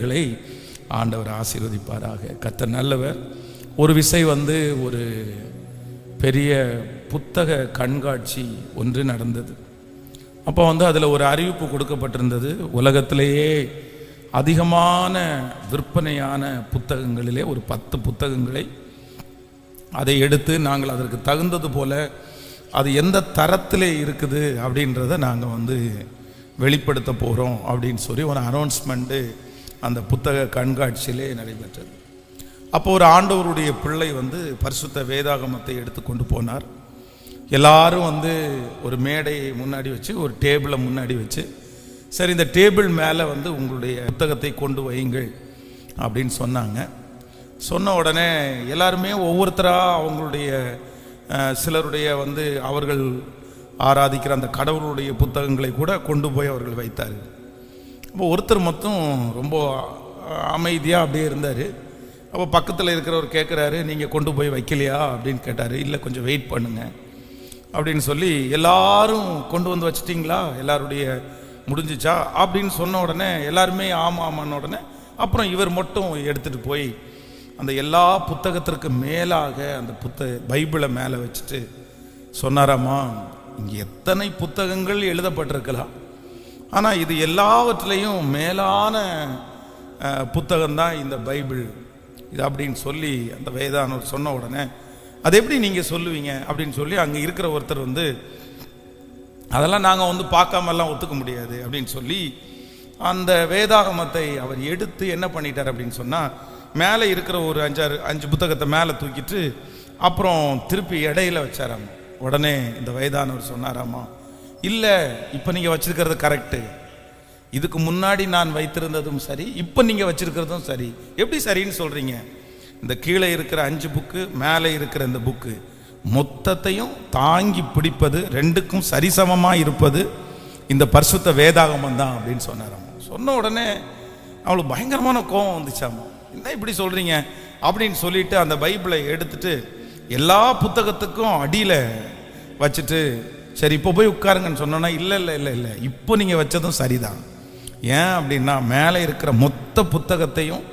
களை ஆண்டவர் ஆசீர்வதிப்பாராக. கத்த நல்லவர். ஒரு விசை வந்து ஒரு பெரிய புத்தக கண்காட்சி ஒன்று நடந்தது. அப்போ வந்து அதில் ஒரு அறிவிப்பு கொடுக்கப்பட்டிருந்தது. உலகத்திலேயே அதிகமான விற்பனையான புத்தகங்களிலே ஒரு பத்து புத்தகங்களை அதை எடுத்து நாங்கள் அதற்கு தகுந்தது போல அது எந்த தரத்திலே இருக்குது அப்படின்றத நாங்கள் வந்து வெளிப்படுத்த போகிறோம் அப்படின்னு சொல்லி ஒரு அனௌன்ஸ்மெண்ட்டு அந்த புத்தக கண்காட்சியிலே நடைபெற்றது. அப்போ ஒரு ஆண்டவருடைய பிள்ளை வந்து பரிசுத்த வேதாகமத்தை எடுத்து கொண்டு போனார். எல்லாரும் வந்து ஒரு மேடையை முன்னாடி வச்சு ஒரு டேபிளை முன்னாடி வச்சு சரி இந்த டேபிள் மேலே வந்து உங்களுடைய புத்தகத்தை கொண்டு வையுங்கள் அப்படின்னு சொன்னாங்க. சொன்ன உடனே எல்லாருமே ஒவ்வொருத்தராக அவங்களுடைய சிலருடைய வந்து அவர்கள் ஆராதிக்கிற அந்த கடவுளுடைய புத்தகங்களை கூட கொண்டு போய் அவர்கள் வைத்தார்கள். அப்போ ஒருத்தர் மட்டும் ரொம்ப அமைதியாக அப்படியே இருந்தார். அப்போ பக்கத்தில் இருக்கிறவர் கேட்குறாரு நீங்கள் கொண்டு போய் வைக்கலையா? அப்படின்னு கேட்டார். இல்லை கொஞ்சம் வெயிட் பண்ணுங்க. அப்படின்னு சொல்லி எல்லாரும் கொண்டு வந்து வச்சிட்டிங்களா? எல்லாருடைய முடிஞ்சிச்சா? அப்படின்னு சொன்ன உடனே எல்லாருமே ஆமாம் ஆமான்னு உடனே அப்புறம் இவர் மட்டும் எடுத்துகிட்டு போய் அந்த எல்லா புத்தகத்திற்கு மேலாக அந்த புத்த பைபிளை மேலே வச்சுட்டு சொன்னாராம்மா இங்கே எத்தனை புத்தகங்கள் எழுதப்பட்டிருக்கலாம்? ஆனால் இது எல்லாவற்றிலையும் மேலான புத்தகம்தான் இந்த பைபிள். இது அப்படின்னு சொல்லி அந்த வயதானவர் சொன்ன உடனே அது எப்படி நீங்கள் சொல்லுவீங்க? அப்படின்னு சொல்லி அங்கே இருக்கிற ஒருத்தர் வந்து அதெல்லாம் நாங்கள் வந்து பார்க்காமலாம் ஒத்துக்க முடியாது. அப்படின்னு சொல்லி அந்த வேதாகமத்தை அவர் எடுத்து என்ன பண்ணிட்டார் அப்படின்னு சொன்னால் மேலே இருக்கிற ஒரு அஞ்சாறு அஞ்சு புத்தகத்தை மேலே தூக்கிட்டு அப்புறம் திருப்பி இடையில வச்சாராம். உடனே இந்த வயதானவர் சொன்னாராமா இல்லை இப்போ நீங்கள் வச்சுருக்கிறது கரெக்டு இதுக்கு முன்னாடி நான் வைத்திருந்ததும் சரி இப்போ நீங்கள் வச்சுருக்கிறதும் சரி. எப்படி சரின்னு சொல்கிறீங்க இந்த கீழே இருக்கிற அஞ்சு புக்கு மேலே இருக்கிற இந்த புக்கு மொத்தத்தையும் தாங்கி பிடிப்பது ரெண்டுக்கும் சரிசமமாக இருப்பது இந்த பரிசுத்த வேதாகமம் தான் அப்படின்னு சொன்னாராம். சொன்ன உடனே அவளுக்கு பயங்கரமான கோபம் வந்துச்சாமா. என்ன இப்படி சொல்கிறீங்க அப்படின்னு சொல்லிட்டு அந்த பைபிளை எடுத்துட்டு எல்லா புத்தகத்துக்கும் அடியில் வச்சுட்டு சரி இப்போ போய் உட்காருங்கன்னு சொன்னோன்னா இல்லை இல்லை இல்லை இல்லை. இப்போ நீங்கள் வச்சதும் சரிதான். ஏன் அப்படின்னா மேலே இருக்கிற மொத்த புத்தகத்தையும்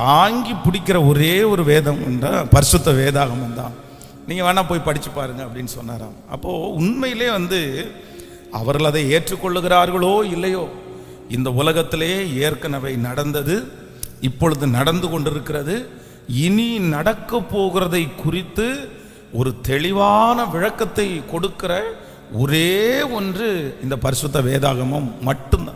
தாங்கி பிடிக்கிற ஒரே ஒரு வேதம் பரிசுத்த வேதாகமம் தான். நீங்கள் வேணால் போய் படித்து பாருங்க அப்படின்னு சொன்னாராம். அப்போது உண்மையிலே வந்து அவர்கள் அதை ஏற்றுக்கொள்ளுகிறார்களோ இல்லையோ இந்த உலகத்திலே ஏற்கனவே நடந்தது இப்பொழுது நடந்து கொண்டிருக்கிறது. இனி நடக்க போகிறதை குறித்து ஒரு தெளிவான விளக்கத்தை கொடுக்கிற ஒரே ஒன்று இந்த பரிசுத்த வேதாகமம் மட்டும்தான்.